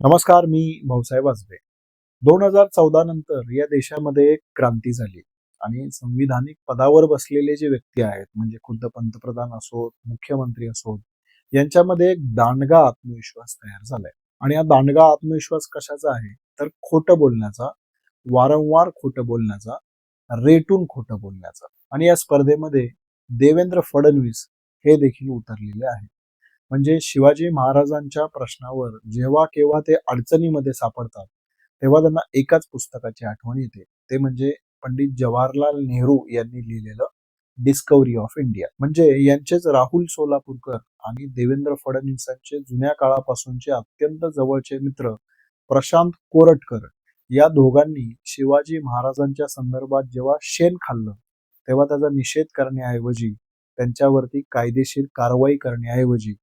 नमस्कार मी भाऊसाहेब वाजबे दोन हजार चौदा नंतर या देशामध्ये एक क्रांती झाली आणि संविधानिक पदावर बसलेले जे व्यक्ती आहेत म्हणजे खुद्द पंतप्रधान असोत मुख्यमंत्री असोत यांच्यामध्ये एक दांडगा आत्मविश्वास तयार झालाय. आणि हा दांडगा आत्मविश्वास कशाचा आहे? तर खोटं बोलण्याचा वारंवार खोटं बोलण्याचा रेटून खोटं बोलण्याचा. आणि या स्पर्धेमध्ये देवेंद्र फडणवीस हे देखील उतरलेले आहेत. म्हणजे शिवाजी महाराजांच्या प्रश्नावर जेव्हा केव्हा ते अडचणीमध्ये सापडतात तेव्हा त्यांना एकाच पुस्तकाची आठवण येते. ते म्हणजे पंडित जवाहरलाल नेहरू यांनी लिहिलेलं डिस्कवरी ऑफ इंडिया म्हणजे यांचेच राहुल सोलापूरकर आणि देवेंद्र फडणवीसांचे जुन्या काळापासूनचे अत्यंत जवळचे मित्र प्रशांत कोरटकर या दोघांनी शिवाजी महाराजांच्या संदर्भात जेव्हा शेण खाल्लं तेव्हा त्याचा निषेध करण्याऐवजी त्यांच्यावरती कायदेशीर कारवाई करण्याऐवजी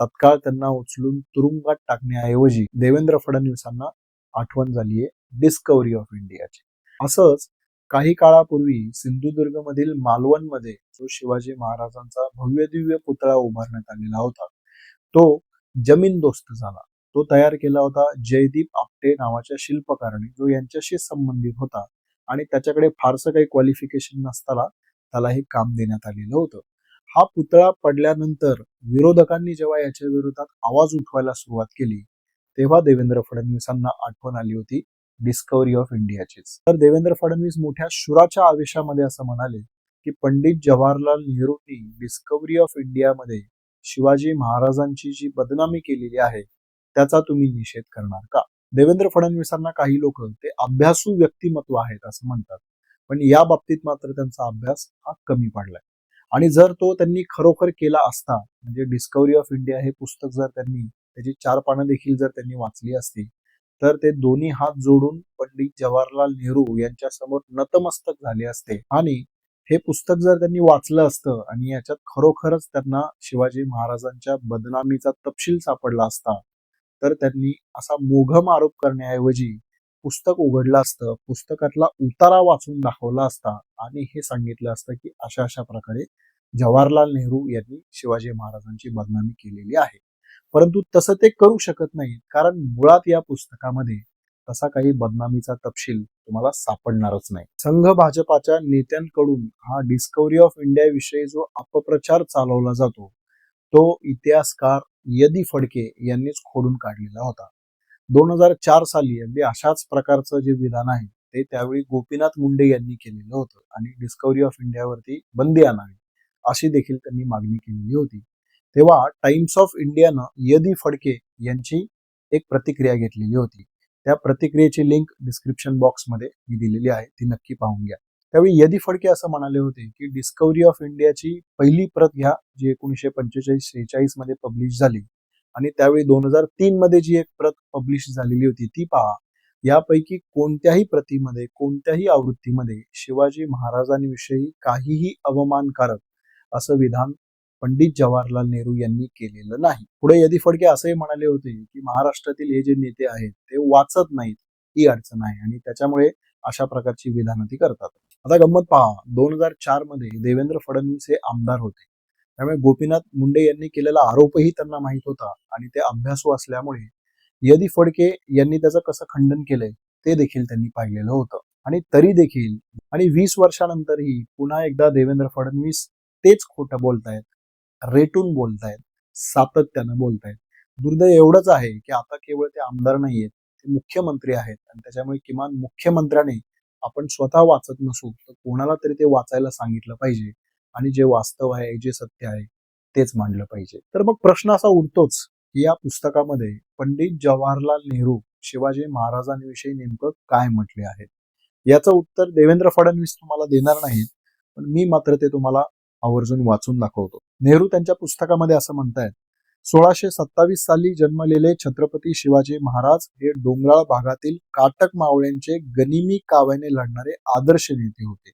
तत्काळ त्यांना उचलून तुरुंगात टाकण्याऐवजी देवेंद्र फडणवीसांना आठवण झालीये डिस्कवरी ऑफ इंडियाची असंच काही काळापूर्वी सिंधुदुर्गमधील मालवणमध्ये जो शिवाजी महाराजांचा भव्य दिव्य पुतळा उभारण्यात आलेला होता तो जमीन दोस्त झाला. तो तयार केला होता जयदीप आपटे नावाच्या शिल्पकाराने जो यांच्याशी संबंधित होता आणि त्याच्याकडे फारसं काही क्वालिफिकेशन नसताना त्याला हे काम देण्यात आलेलं होतं. हा पुतळा पडल्यानंतर विरोधकांनी जेव्हा याच्या विरोधात आवाज उठवायला सुरुवात केली तेव्हा देवेंद्र फडणवीसांना आठवण आली होती डिस्कवरी ऑफ इंडियाचीच तर देवेंद्र फडणवीस मोठ्या शुराच्या आवेशामध्ये असं म्हणाले की पंडित जवाहरलाल नेहरूंनी डिस्कवरी ऑफ इंडियामध्ये शिवाजी महाराजांची जी बदनामी केलेली आहे त्याचा तुम्ही निषेध करणार का? देवेंद्र फडणवीसांना काही लोक ते अभ्यासू व्यक्तिमत्व आहेत असं म्हणतात पण या बाबतीत मात्र त्यांचा अभ्यास हा कमी पडलाय. आणि जर तो त्यांनी खरोखर केला असता म्हणजे डिस्कवरी ऑफ इंडिया हे पुस्तक जर त्यांनी त्याची चार पानं देखील जर त्यांनी वाचली असती तर ते दोन्ही हात जोडून पंडित जवाहरलाल नेहरू यांच्या समोर नतमस्तक झाले असते. आणि हे पुस्तक जर त्यांनी वाचलं असतं आणि याच्यात खरोखरच त्यांना शिवाजी महाराजांच्या बदनामीचा तपशील सापडला असता तर त्यांनी असा मोघम आरोप करण्याऐवजी पुस्तक उघडलं असतं पुस्तकातला उतारा वाचून दाखवला असता आणि हे सांगितलं असतं की अशा अशा प्रकारे जवाहरलाल नेहरू यांनी शिवाजी महाराजांची बदनामी केलेली आहे. परंतु तसं ते करू शकत नाहीत कारण मुळात या पुस्तकामध्ये तसा काही बदनामीचा तपशील तुम्हाला सापडणारच नाही. संघ भाजपाच्या नेत्यांकडून हा डिस्कवरी ऑफ इंडिया विषयी जो अपप्रचार चालवला जातो तो इतिहासकार यदी फडके यांनीच खोडून काढलेला होता. दोन हजार चार साली अगदी अशाच प्रकारचं जे विधान आहे ते त्यावेळी गोपीनाथ मुंडे यांनी केलेलं होतं आणि डिस्कवरी ऑफ इंडियावरती बंदी आणावी अशी देखील त्यांनी मागणी केलेली होती. तेव्हा टाइम्स ऑफ इंडियानं यदी फडके यांची एक प्रतिक्रिया घेतलेली होती. त्या प्रतिक्रियेची लिंक डिस्क्रिप्शन बॉक्समध्ये मी दिलेली आहे ती नक्की पाहून घ्या. त्यावेळी यदी फडके असं म्हणाले होते की डिस्कवरी ऑफ इंडियाची पहिली प्रत घ्या जी एकोणीसशे पंचेचाळीस शेहेचाळीसमध्ये पब्लिश झाली आणि त्यावेळी दोन हजार तीन मध्ये जी एक प्रत पब्लिश झालेली होती ती पहा. यापैकी कोणत्याही प्रतीमध्ये कोणत्याही आवृत्तीमध्ये शिवाजी महाराजांविषयी काहीही अवमानकारक असं विधान पंडित जवाहरलाल नेहरू यांनी केलेलं नाही. पुढे यदी फडके असंही म्हणाले होते की महाराष्ट्रातील हे जे नेते आहेत ते वाचत नाहीत ही अडचण आहे आणि त्याच्यामुळे अशा प्रकारची विधानं ती करतात. आता गंमत पहा. दोन हजार चारमध्ये देवेंद्र फडणवीस हे आमदार होते. त्यामुळे गोपीनाथ मुंडे यांनी केलेला आरोपही त्यांना माहीत होता आणि ते अभ्यासू असल्यामुळे यदी फडके यांनी त्याचं कसं खंडन केलंय ते देखील त्यांनी पाहिलेलं होतं. आणि तरी देखील आणि वीस वर्षानंतरही पुन्हा एकदा देवेंद्र फडणवीस तेच खोटं बोलतायत रेटून बोलतायत सातत्यानं बोलतायत. दुर्दैव एवढंच आहे की आता केवळ ते आमदार नाहीयेत ते मुख्यमंत्री आहेत आणि त्याच्यामुळे किमान मुख्यमंत्र्याने आपण स्वतः वाचत नसू तर कोणाला तरी ते वाचायला सांगितलं पाहिजे. आणि जे वास्तव आहे जे सत्य आहे तेच मांडलं पाहिजे. तर मग प्रश्न असा उरतोच की या पुस्तकामध्ये पंडित जवाहरलाल नेहरू शिवाजी महाराजांविषयी नेमकं काय म्हटले आहे? याचं उत्तर देवेंद्र फडणवीस तुम्हाला देणार नाहीत पण मी मात्र ते तुम्हाला आवर्जून वाचून दाखवतो. नेहरू त्यांच्या पुस्तकामध्ये असं म्हणतायत सोळाशे सत्तावीस साली जन्मलेले छत्रपती शिवाजी महाराज हे डोंगराळ भागातील काटक मावळ्यांचे गनिमी काव्याने लढणारे आदर्श नेते होते.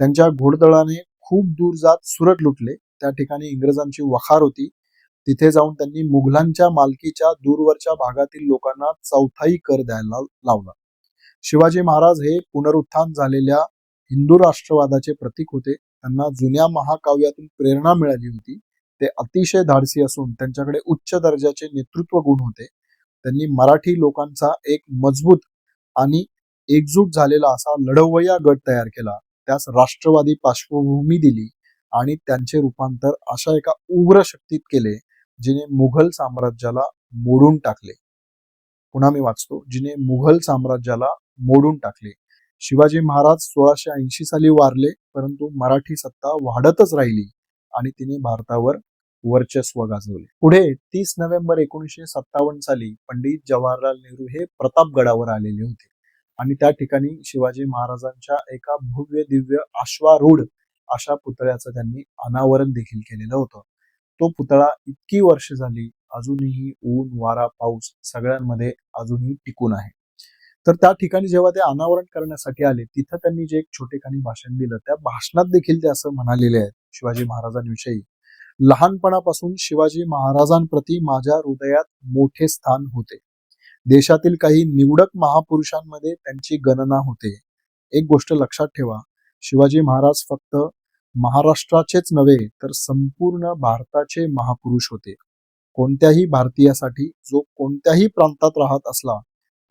त्यांच्या घोडदळाने खूप दूर जात सुरत लुटले. त्या ठिकाणी इंग्रजांची वखार होती. तिथे जाऊन त्यांनी मुघलांच्या मालकीच्या दूरवरच्या भागातील लोकांना चौथाई कर द्यायला लावला. शिवाजी महाराज हे पुनरुत्थान झालेल्या हिंदू राष्ट्रवादाचे प्रतीक होते. त्यांना जुन्या महाकाव्यातून प्रेरणा मिळाली होती. ते अतिशय धाडसी असून त्यांच्याकडे उच्च दर्जाचे नेतृत्व गुण होते. त्यांनी मराठी लोकांचा एक मजबूत आणि एकजूट झालेला असा लढवय्या गट तयार केला. त्यास राष्ट्रवादी पार्श्वभूमी दिली आणि त्यांचे रूपांतर अशा एका उग्र शक्तीत केले जिने मुघल साम्राज्याला मोडून टाकले. पुन्हा मी वाचतो. जिने मुघल साम्राज्याला मोडून टाकले. शिवाजी महाराज सोळाशे ऐंशी साली वारले परंतु मराठी सत्ता वाढतच राहिली आणि तिने भारतावर वर्चस्व गाजवले. पुढे तीस नोव्हेंबर एकोणीसशे सत्तावन्न साली पंडित जवाहरलाल नेहरू हे प्रतापगडावर आलेले होते. आणि त्या ठिकाणी शिवाजी महाराजांच्या एका भव्य दिव्य अश्वारूढ अशा पुतळ्याचं त्यांनी अनावरण देखील केलेलं होतं. तो पुतळा इतकी वर्ष झाली अजूनही ऊन वारा पाऊस सगळ्यांमध्ये अजूनही टिकून आहे. तर त्या ठिकाणी जेव्हा ते अनावरण करण्यासाठी आले तिथं त्यांनी जे एक छोटेखानी भाषण दिलं त्या भाषणात देखील ते असं म्हणालेले आहेत शिवाजी महाराजांविषयी. लहानपणापासून शिवाजी महाराजांप्रती माझ्या हृदयात मोठे स्थान होते. देशातील काही निवडक महापुरुषांमध्ये त्यांची गणना होते. एक गोष्ट लक्षात ठेवा शिवाजी महाराज फक्त महाराष्ट्राचेच नव्हे तर संपूर्ण भारताचे महापुरुष होते. कोणत्याही भारतीयासाठी जो कोणत्याही प्रांतात राहत असला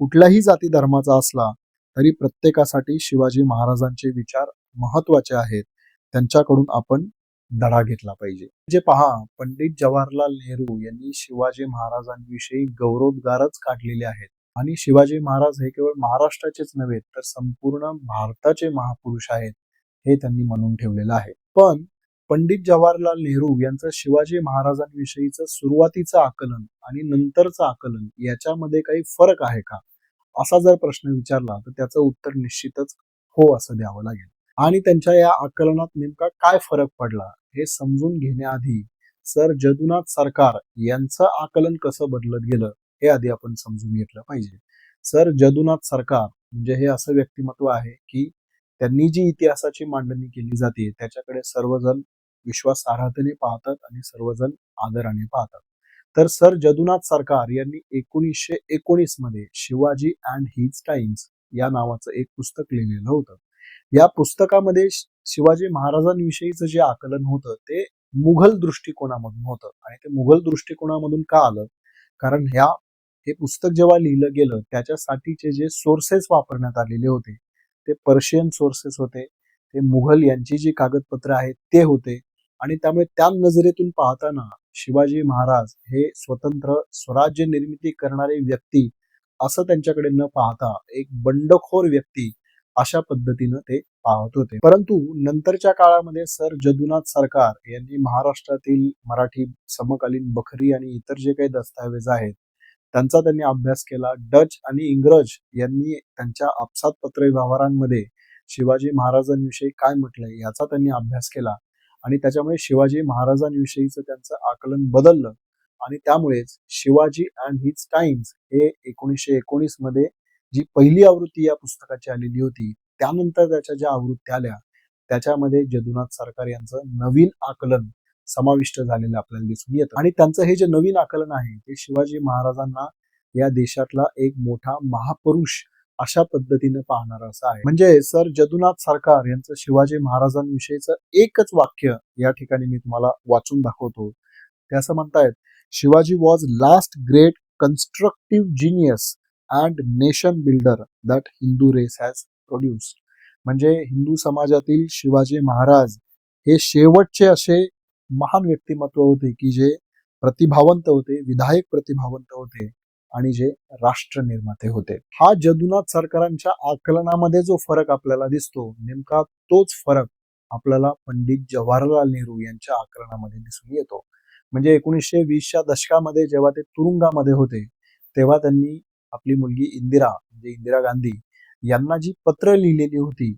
कुठल्याही जाती धर्माचा असला तरी प्रत्येकासाठी शिवाजी महाराजांचे विचार महत्त्वाचे आहेत. त्यांच्याकडून आपण धडा घेतला पाहिजे. जे पहा पंडित जवाहरलाल नेहरू यांनी शिवाजी महाराजांविषयी गौरवोद्गारच काढलेले आहेत. आणि शिवाजी महाराज हे केवळ महाराष्ट्राचेच नव्हे तर संपूर्ण भारताचे महापुरुष आहेत हे त्यांनी म्हणून ठेवलेलं आहे. पण पंडित जवाहरलाल नेहरू यांचं शिवाजी महाराजांविषयीचं सुरुवातीचं आकलन आणि नंतरचं आकलन याच्यामध्ये काही फरक आहे का? असा जर प्रश्न विचारला तर त्याचं उत्तर निश्चितच हो असं द्यावं लागेल. आणि त्यांच्या या आकलनात नेमका काय फरक पडला हे समजून घेण्याआधी सर जदुनाथ सरकार यांचं आकलन कसं बदलत गेलं हे आधी आपण समजून घेतलं पाहिजे. सर जदुनाथ सरकार म्हणजे हे असं व्यक्तिमत्व आहे की त्यांनी जी इतिहासाची मांडणी केली जाते त्याच्याकडे सर्वजण विश्वासार्हतेने पाहतात आणि सर्वजण आदराने पाहतात. तर सर जदुनाथ सरकार यांनी एकोणीसशे एकोणीसमध्ये शिवाजी अँड हिज टाइम्स या नावाचं एक पुस्तक लिहिलेलं होतं. या पुस्तकामध्ये शिवाजी महाराजांविषयीचं जे आकलन होतं ते मुघल दृष्टिकोनामधून होतं. आणि ते मुघल दृष्टिकोनामधून का आलं? कारण ह्या हे पुस्तक जेव्हा लिहिलं गेलं त्याच्यासाठीचे जे सोर्सेस वापरण्यात आलेले होते ते पर्शियन सोर्सेस होते ते मुघल यांची जी कागदपत्र आहेत ते होते. आणि त्यामुळे त्या नजरेतून पाहताना शिवाजी महाराज हे स्वतंत्र स्वराज्य निर्मिती करणारे व्यक्ती असं त्यांच्याकडे न पाहता एक बंडखोर व्यक्ती अशा पद्धतीनं ते पाहत होते. परंतु नंतरच्या काळामध्ये सर जदुनाथ सरकार यांनी महाराष्ट्रातील मराठी समकालीन बखरी आणि इतर जे काही दस्तावेज आहेत त्यांचा त्यांनी अभ्यास केला. डच आणि इंग्रज यांनी त्यांच्या आपसात पत्र व्यवहारांमध्ये शिवाजी महाराजांविषयी काय म्हटलंय याचा त्यांनी अभ्यास केला आणि त्याच्यामुळे शिवाजी महाराजांविषयीचं त्यांचं आकलन बदललं आणि त्यामुळेच शिवाजी अँड हिज टाइम्स हे एकोणीसशे एकोणीसमध्ये जी पहिली आवृत्ती या पुस्तकाची आलेली होती त्यानंतर त्याच्या ज्या आवृत्त्या आल्या त्याच्यामध्ये जदुनाथ सरकार यांचं नवीन आकलन समाविष्ट झालेलं आपल्याला दिसून येतं. आणि त्यांचं हे जे नवीन आकलन आहे ते शिवाजी महाराजांना या देशातला एक मोठा महापुरुष अशा पद्धतीनं पाहणार असं आहे. म्हणजे सर जदुनाथ सरकार यांचं शिवाजी महाराजांविषयीचं एकच वाक्य या ठिकाणी मी तुम्हाला वाचून दाखवतो. ते असं म्हणतायत Shivaji was last great constructive genius and nation builder that Hindu race has produced म्हणजे हिंदू समाजातील शिवाजी महाराज हे शेवटचे असे महान व्यक्तिमत्व होते की जे प्रतिभावंत होते विधायक प्रतिभावंत होते आणि जे राष्ट्र निर्माते होते. हा जदुनाथ सरकारांच्या आकलनामध्ये जो फरक आपल्याला दिसतो नेमका तोच फरक आपल्याला पंडित जवाहरलाल नेहरू यांच्या आकलनामध्ये दिसून येतो. म्हणजे एकोणीसशे वीसच्या दशकामध्ये जेव्हा ते तुरुंगामध्ये होते तेव्हा त्यांनी आपली मुलगी इंदिरा म्हणजे इंदिरा गांधी यांना जी पत्र लिहिलेली होती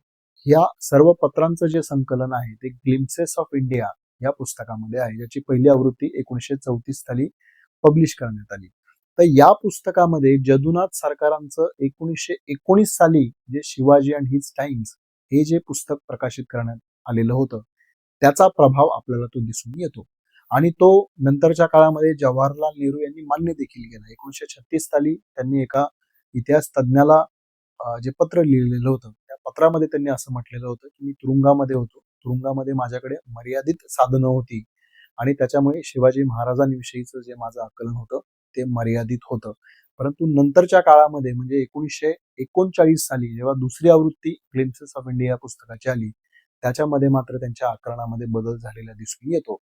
ह्या सर्व पत्रांचं जे संकलन आहे ते ग्लिम्सेस ऑफ इंडिया या पुस्तकामध्ये आहे ज्याची पहिली आवृत्ती एकोणीसशे चौतीस साली पब्लिश करण्यात आली. तर या पुस्तकामध्ये जदुनाथ सरकारांचं एकोणीसशे एकोणीस साली जे शिवाजी अँड हिज टाइम्स हे जे पुस्तक प्रकाशित करण्यात आलेलं होतं त्याचा प्रभाव आपल्याला तो दिसून येतो. आणि तो नंतरच्या काळामध्ये जवाहरलाल नेहरू यांनी मान्य देखील केला. एकोणीसशे छत्तीस साली त्यांनी एका इतिहास तज्ज्ञाला जे पत्र लिहिलेलं होतं त्या पत्रामध्ये त्यांनी असं म्हटलेलं होतं की मी तुरुंगामध्ये होतो. तुरुंगामध्ये माझ्याकडे मर्यादित साधनं होती आणि त्याच्यामुळे शिवाजी महाराजांविषयीचं जे माझं आकलन होतं ते मर्यादित होतं. परंतु नंतरच्या काळामध्ये म्हणजे एकोणीसशे एकोणचाळीस साली जेव्हा दुसरी आवृत्ती ग्लिम्सेस ऑफ इंडिया पुस्तकाची आली त्याच्यामध्ये मात्र त्यांच्या आकरणामध्ये बदल झालेला दिसून येतो.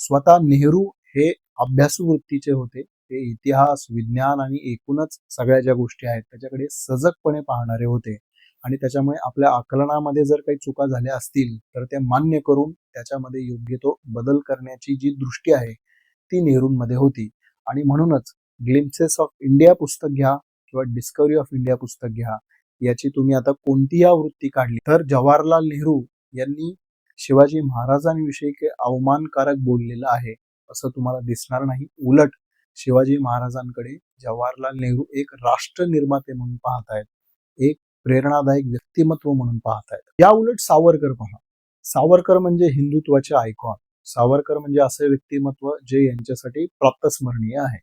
स्वतः नेहरू हे अभ्यासू वृत्तीचे होते. ते इतिहास विज्ञान आणि एकूणच सगळ्या ज्या गोष्टी आहेत त्याच्याकडे सजगपणे पाहणारे होते. आणि त्याच्यामुळे आपल्या आकलनामध्ये जर काही चुका झाल्या असतील तर ते मान्य करून त्याच्यामध्ये योग्य तो बदल करण्याची जी दृष्टी आहे ती नेहरूंमध्ये होती. आणि म्हणूनच ग्लिम्सेस ऑफ इंडिया पुस्तक घ्या किंवा डिस्कवरी ऑफ इंडिया पुस्तक घ्या याची तुम्ही आता कोणतीही आवृत्ती काढली. तर जवाहरलाल नेहरू यांनी शिवाजी महाराजांविषयी काही अवमानकारक बोललेलं आहे असं तुम्हाला दिसणार नाही. उलट शिवाजी महाराजांकडे जवाहरलाल नेहरू एक राष्ट्र निर्माते म्हणून पाहतायत एक प्रेरणादायक व्यक्तिमत्व म्हणून पाहतायत या उलट सावरकर पहा. सावरकर म्हणजे हिंदुत्वाचे आयकॉन. सावरकर म्हणजे असे व्यक्तिमत्व जे यांच्यासाठी प्राप्तस्मरणीय आहे.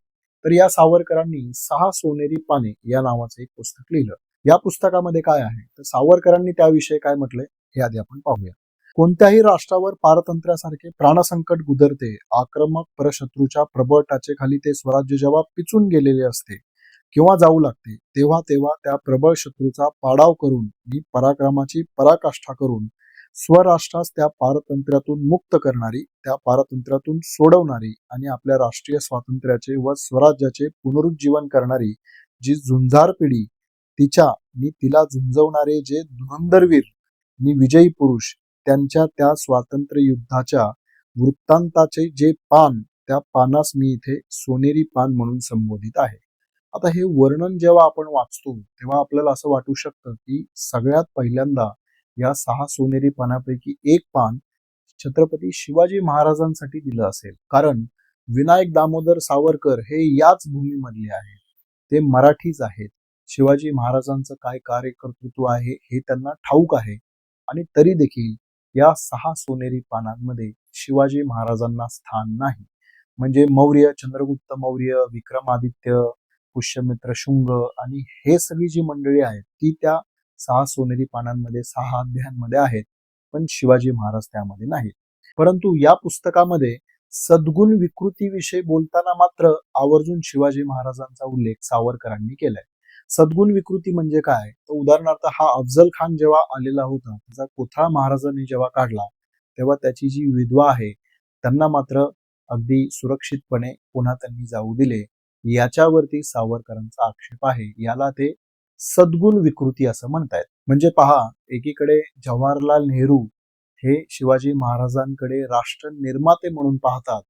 तर या सावरकरांनी सहा सोनेरी पाने या नावाचं एक पुस्तक लिहिलं. या पुस्तकामध्ये काय आहे? तर सावरकरांनी त्याविषयी काय म्हटलंय? हे आधी आपण पाहूया. कोणत्याही राष्ट्रावर पारतंत्र्यासारखे प्राणसंकट गुदरते आक्रमक परशत्रूच्या प्रबळ टाचेखाली ते स्वराज्य जेव्हा पिचून गेलेले असते किंवा जाऊ लागते तेव्हा तेव्हा त्या प्रबळ शत्रूचा पाडाव करून आणि पराक्रमाची पराकाष्ठा करून स्वराष्ट्रास त्या पारतंत्र्यातून मुक्त करणारी त्या पारतंत्र्यातून सोडवणारी आणि आपल्या राष्ट्रीय स्वातंत्र्याचे व स्वराज्याचे पुनरुज्जीवन करणारी जी झुंजार पिढी तिच्या मी तिला झुंजवणारे जे धुरंधरवीर आणि विजयी पुरुष त्यांच्या त्या स्वातंत्र्य युद्धाच्या वृत्तांताचे जे पान त्या पानास मी इथे सोनेरी पान म्हणून संबोधित आहे. आता हे वर्णन जेव्हा आपण वाचतो तेव्हा आपल्याला असं वाटू शकतं की सगळ्यात पहिल्यांदा या सहा सोनेरी पानापैकी एक पान छत्रपती शिवाजी महाराजांसाठी दिलं असेल. कारण विनायक दामोदर सावरकर हे याच भूमीमधले आहेत. ते मराठीच आहेत. शिवाजी महाराजांचं काय कार्यकर्तृत्व आहे हे त्यांना ठाऊक आहे. आणि तरी देखील या सहा सोनेरी पानांमध्ये शिवाजी महाराजांना स्थान नाही. म्हणजे मौर्य चंद्रगुप्त मौर्य विक्रमादित्य पुष्यमित्र शुंग आणि हे सगळी जी मंडळी आहेत ती त्या सहा सोनेरी पानांमध्ये सहा अध्यायांमध्ये आहेत. पण शिवाजी महाराज त्यामध्ये नाहीत. परंतु या पुस्तकामध्ये सद्गुण विकृतीविषयी बोलताना मात्र आवर्जून शिवाजी महाराजांचा उल्लेख सावरकरांनी केलाय. सद्गुण विकृती म्हणजे काय? तर उदाहरणार्थ हा अफजल खान जेव्हा आलेला होता त्याचा कोथळा महाराजांनी जेव्हा काढला तेव्हा त्याची जी विधवा आहे त्यांना मात्र अगदी सुरक्षितपणे पुन्हा त्यांनी जाऊ दिले. याच्यावरती सावरकरांचा आक्षेप आहे. याला ते सद्गुण विकृती असं म्हणतायत. म्हणजे पहा एकीकडे जवाहरलाल नेहरू हे शिवाजी महाराजांकडे राष्ट्र निर्माते म्हणून पाहतात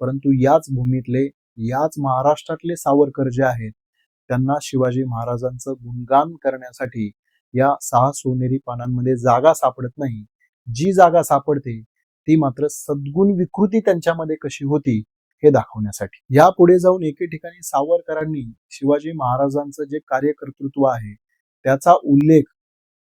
परंतु याच भूमीतले याच महाराष्ट्रातले सावरकर जे आहेत त्यांना शिवाजी महाराजांचं गुणगान करण्यासाठी या सहा सोनेरी पानांमध्ये जागा सापडत नाही. जी जागा सापडते ती मात्र सद्गुण विकृती त्यांच्यामध्ये कशी होती हे दाखवण्यासाठी. या पुढे जाऊन एके ठिकाणी सावरकरांनी शिवाजी महाराजांचं जे कार्यकर्तृत्व आहे त्याचा उल्लेख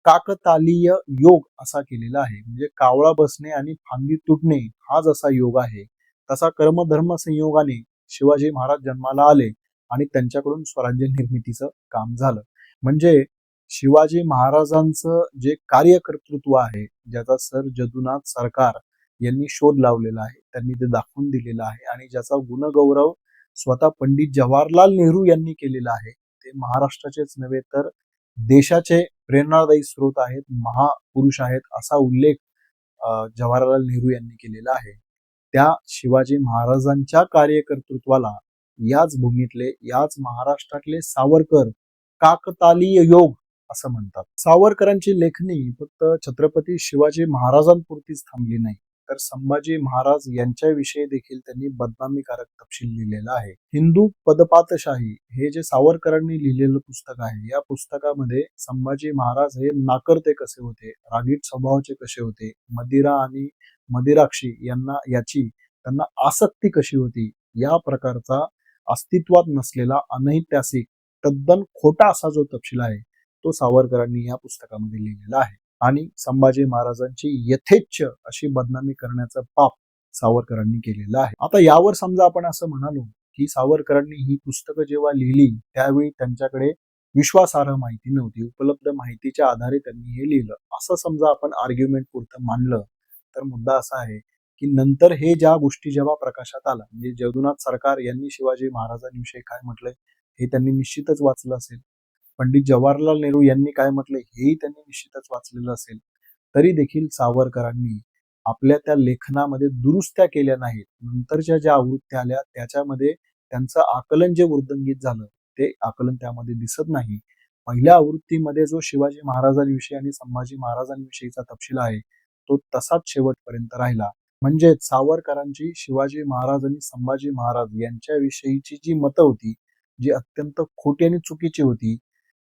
काकतालीय योग असा केलेला आहे. म्हणजे कावळा बसणे आणि फांदी तुटणे हा जसा योग आहे. तसा कर्मधर्म संयोगाने शिवाजी महाराज जन्माला आले. आणि त्यांच्याकडून स्वराज्य निर्मितीचं काम झालं. म्हणजे शिवाजी महाराजांचं जे कार्यकर्तृत्व आहे ज्याचा सर जदुनाथ सरकार यांनी शोध लावलेला आहे त्यांनी ते दाखवून दिलेलं आहे आणि ज्याचा गुणगौरव स्वतः पंडित जवाहरलाल नेहरू यांनी केलेला आहे ते महाराष्ट्राचेच नव्हे तर देशाचे प्रेरणादायी स्रोत आहेत महापुरुष आहेत असा उल्लेख जवाहरलाल नेहरू यांनी केलेला आहे. त्या शिवाजी महाराजांच्या कार्यकर्तृत्वाला याच भूमीतले याच महाराष्ट्रातले सावरकर काकतालीय योग असं म्हणतात. सावरकरांची लेखणी फक्त छत्रपती शिवाजी महाराजांपुरतीच थांबली नाही तर संभाजी महाराज यांच्याविषयी देखील त्यांनी बदनामीकारक तपशील लिहिलेला आहे. हिंदू पदपातशाही हे जे सावरकरांनी लिहिलेलं पुस्तक आहे या पुस्तकामध्ये संभाजी महाराज हे नाकर्ते कसे होते रागीट स्वभावाचे कसे होते मदिरा आणि मदिराक्षी यांना याची त्यांना आसक्ती कशी होती या प्रकारचा अस्तित्वात नसलेला अनैतिहासिक तद्दन खोटा असा जो तपशील आहे तो सावरकरांनी या पुस्तकामध्ये लिहिलेला आहे. आणि संभाजी महाराजांची यथेच्छ अशी बदनामी करण्याचा पाप सावरकरांनी केलेला आहे. आता यावर समजा आपण असं म्हणालो की सावरकरांनी ही पुस्तकं जेव्हा लिहिली त्यावेळी त्यांच्याकडे विश्वासार्ह माहिती नव्हती उपलब्ध माहितीच्या आधारे त्यांनी हे लिहिलं. असं समजा आपण आर्ग्युमेंट पुरतं मानलं तर मुद्दा असा आहे की नंतर हे ज्या गोष्टी जेव्हा प्रकाशात आल्या म्हणजे जगुनाथ सरकार यांनी शिवाजी महाराजांविषयी काय म्हटलंय हे त्यांनी निश्चितच वाचलं असेल. पंडित जवाहरलाल नेहरू यांनी काय म्हटलं हेही त्यांनी निश्चितच वाचलेलं असेल. तरी देखील सावरकरांनी आपल्या त्या लेखनामध्ये दुरुस्त्या केल्या नाहीत. नंतरच्या ज्या आवृत्त्या आल्या त्याच्यामध्ये त्यांचं आकलन जे वृद्धंगित झालं ते आकलन त्यामध्ये दिसत नाही. पहिल्या आवृत्तीमध्ये जो शिवाजी महाराजांविषयी आणि संभाजी महाराजांविषयीचा तपशील आहे तो तसाच शेवटपर्यंत राहिला. म्हणजेच सावरकरांची शिवाजी महाराज आणि संभाजी महाराज यांच्याविषयीची जी मतं होती जी अत्यंत खोटी आणि चुकीची होती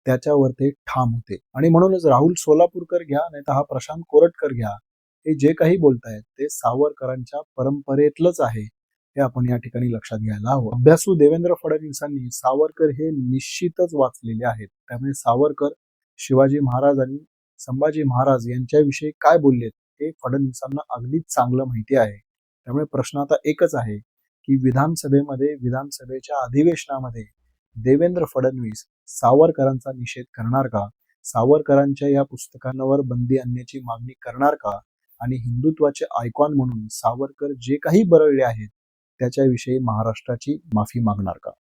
त्याच्यावर ते ठाम होते. आणि म्हणूनच राहुल सोलापूरकर घ्या नाही तर हा प्रशांत कोरटकर घ्या हे जे काही बोलतायत ते सावरकरांच्या परंपरेतलंच आहे हे आपण या ठिकाणी लक्षात घ्यायला हवं. अभ्यासू देवेंद्र फडणवीसांनी सावरकर हे निश्चितच वाचलेले आहेत. त्यामुळे सावरकर शिवाजी महाराज आणि संभाजी महाराज यांच्याविषयी काय बोललेत? हे फडणवीसांना अगदीच चांगलं माहिती आहे. त्यामुळे प्रश्न आता एकच आहे की विधानसभेमध्ये विधानसभेच्या अधिवेशनामध्ये देवेंद्र फडणवीस सावरकरांचा निषेध करणार का? सावरकरांच्या या पुस्तकांवर बंदी आणण्याची मागणी करणार का? आणि हिंदुत्वाचे आयकॉन म्हणून सावरकर जे काही बरळले आहेत त्याच्याविषयी महाराष्ट्राची माफी मागणार का?